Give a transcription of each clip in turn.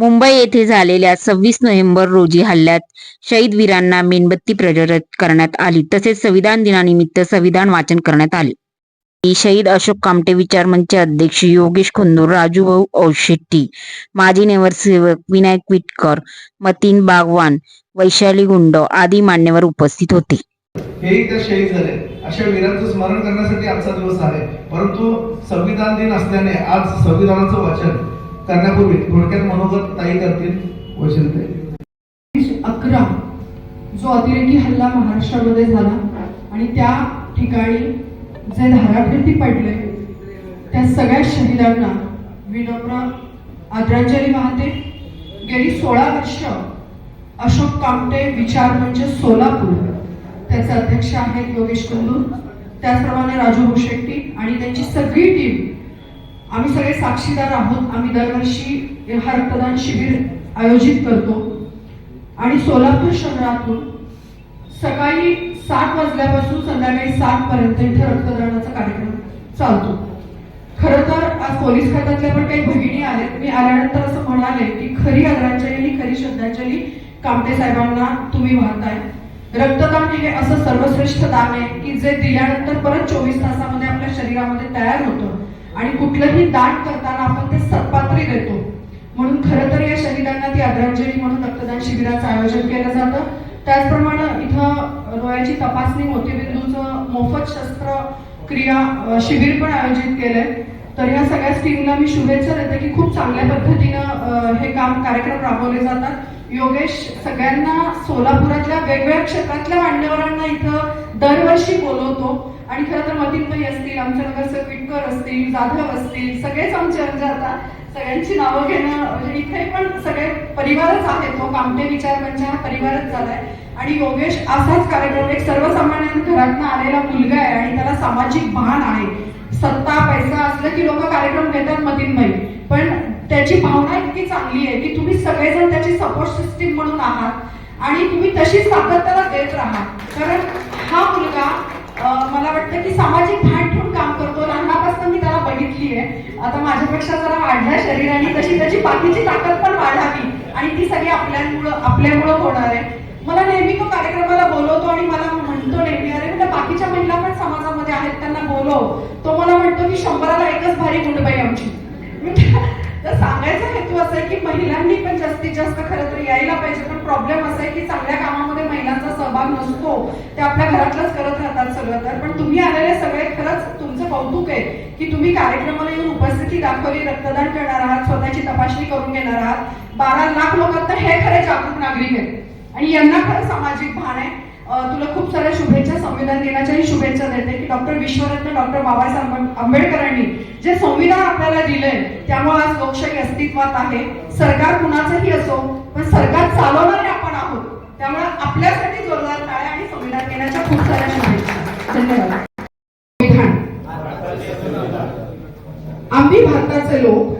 मुंबई येथे झालेल्या सव्वीस नोव्हेंबर रोजी हल्ल्यात शहीद वीरांना मेणबत्ती प्रज्वलित करण्यात आली. तसेच संविधान दिनानिमित्त संविधान वाचन करण्यात आले. शहीद अशोक कामटे विचार मंच अध्यक्ष योगेश खुंदूर राजूभाऊ औशेट्टी माजी नगरसेवक विनायक विटकर मतीन बागवान वैशाली गुंड आदी मान्यवर उपस्थित होते. हेही त्या शहीद झाले. अशा वीरांचं स्मरण करण्यासाठी आजचा दिवस आहे. परंतु संविधान दिन असल्याने आज संविधानाचं वाचन करण्यापूर्वी थोडक्यात मनोगत ताई करतील वचन अकरा जो अतिरेकी हल्ला महाराष्ट्रामध्ये झाला आणि त्या ठिकाणी जे धाराकृती पडले त्या सगळ्या शहीदांना विनम्र आदरांजली वाहते. गेली सोळा वर्ष अशोक कामटे विचार म्हणजे सोलापूर त्याचे अध्यक्ष आहेत योगेश कुंदूर त्याचप्रमाणे राजू शेट्टी आणि त्यांची सगळी टीम आम्ही सगळे साक्षीदार आहोत. आम्ही दरवर्षी हा रक्तदान शिबिर आयोजित करतो. आणि सोलापूर शहरातून सकाळी सात वाजल्यापासून संध्याकाळी सात पर्यंत इथे रक्तदानाचा कार्यक्रम चालतो. खर तर आज पोलीस खात्यातल्या पण काही भगिनी आहेत मी आल्यानंतर असं म्हणाले की खरी आदरांजली आणि खरी श्रद्धांजली कामटे साहेबांना तुम्ही वाहताय. रक्तदान हे असं सर्वश्रेष्ठ दान आहे की जे दिल्यानंतर परत चोवीस तासामध्ये आपल्या शरीरामध्ये तयार होतं. आणि कुठलंही दान करताना आपण ते सत्पात्री देतो. म्हणून खरं तर या शहीदांना ती आदरांजली म्हणून रक्तदान शिबिराचं आयोजन केलं जातं. त्याचप्रमाणे इथं डोळ्याची तपासणी मोतीबिंदूचं मोफत शस्त्र क्रिया शिबिर पण आयोजित केलंय. तर या सगळ्या टीमला मी शुभेच्छा देते की खूप चांगल्या पद्धतीनं हे काम कार्यक्रम राबवले जातात. योगेश सगळ्यांना सोलापुरातल्या वेगवेगळ्या क्षेत्रातल्या मान्यवरांना इथं दरवर्षी बोलवतो. आणि खरं तर मतीनबाई असतील आमच्या नगरसेवक विटकर असतील जाधव असतील सगळेच आमचे म्हणजे आता सगळ्यांची नावं घेणं म्हणजे इथे पण सगळे परिवारच आहे तो कामटे विचार म्हणजे हा परिवारच झालाय. आणि योगेश असाच कार्यक्रम एक सर्वसामान्य घरातनं आलेला मुलगा आहे आणि त्याला सामाजिक भान आहे. सत्ता पैसा असलं की लोक कार्यक्रम घेतात मतीनबाई. पण त्याची भावना इतकी चांगली आहे. की तुम्ही सगळेजण त्याची सपोर्ट सिस्टीम म्हणून आहात. आणि तुम्ही तशीच ताकद त्याला देत राहा कारण हा मुलगा मला वाटतं की सामाजिक भान ठेवून काम करतो. लहानापासून मी त्याला बघितली आहे आता माझ्यापेक्षा जरा वाढल्या शरीराने तशी त्याची बाकीची ताकद पण वाढावी. आणि ती सगळी आपल्यामुळं आपल्यामुळं होणार आहे. मला नेहमी तो कार्यक्रमाला बोलवतो आणि मला म्हणतो नेहमी अरे म्हणजे बाकीच्या महिला पण समाजामध्ये आहेत त्यांना बोलव. तो मला म्हणतो की शंभराला एकच भारी गुंडबाई आमची म्हटलं, तर सांगायचा हेतू असं आहे की महिलांनी पण जास्तीत जास्त खरं तर यायला पाहिजे पण प्रॉब्लेम असा आहे की चांगल्या कामामध्ये महिलांचा सहभाग नसतो. ते आपल्या घरातलंच करत राहतात सगळं. तर पण तुम्ही आलेले सगळे खरंच तुमचं कौतुक आहे की तुम्ही कार्यक्रमाला येऊन उपस्थिती दाखवली रक्तदान करणार आहात स्वतःची तपासणी करून घेणार आहात. बारा लाख लोकांना हे खरे जागरूक नागरिक आहेत. आणि यांना खरं सामाजिक भान आहे. तुला खूप सारे शुभेच्छा संविधान दिनाच्याही शुभेच्छा देते की डॉक्टर विश्वरत्न डॉक्टर बाबासाहेब आंबेडकरांनी जे संविधान आपल्याला दिलंय त्यामुळे आज लोकशाही अस्तित्वात आहे. सरकार कुणाचंही असो पण सरकार चालवणारे आपण आहोत. त्यामुळे आपल्यासाठी जोरदार टाळ्या आणि संविधान दिनाच्या खूप साऱ्या शुभेच्छा. धन्यवाद. आम्ही भारताचे लोक.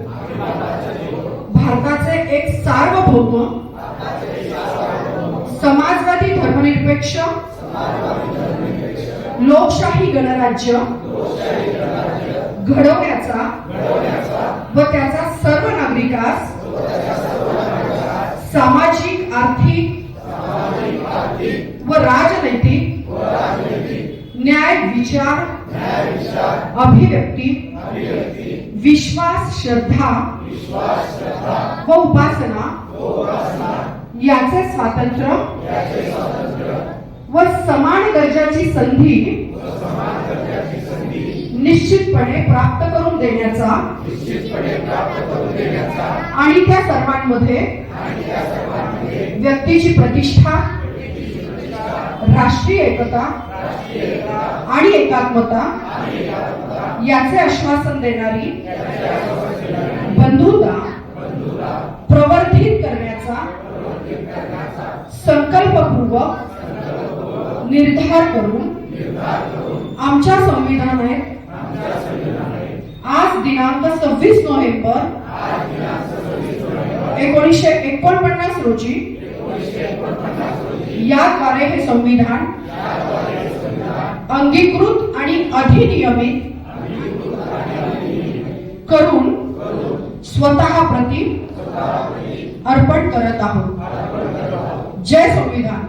भारताचे एक सार्वभौम. समाजवादी धर्मनिरपेक्ष. लोकशाही गणराज्य घडवण्याचा व त्याचा सर्व नागरिकास सामाजिक आर्थिक व राजनैतिक न्याय विचार अभिव्यक्ती विश्वास श्रद्धा व उपासना याचे स्वातंत्र्य व समान दर्जाची संधी निश्चितपणे प्राप्त करून देण्याचा आणि त्या सर्वांमध्ये व्यक्तीची प्रतिष्ठा राष्ट्रीय एकता आणि एकात्मता याचे आश्वासन देणारी बंधुता प्रवर्धित करण्याचा संकल्पपूर्वक निर्धार करून आमच्या संविधानात आज दिनांक सव्वीस नोव्हेंबर एकोणीसशे एकोणपन्नास रोजी याद्वारे हे संविधान अंगीकृत आणि अधिनियमित करून स्वतः प्रती अर्पण करत आहोत. जय संविधान.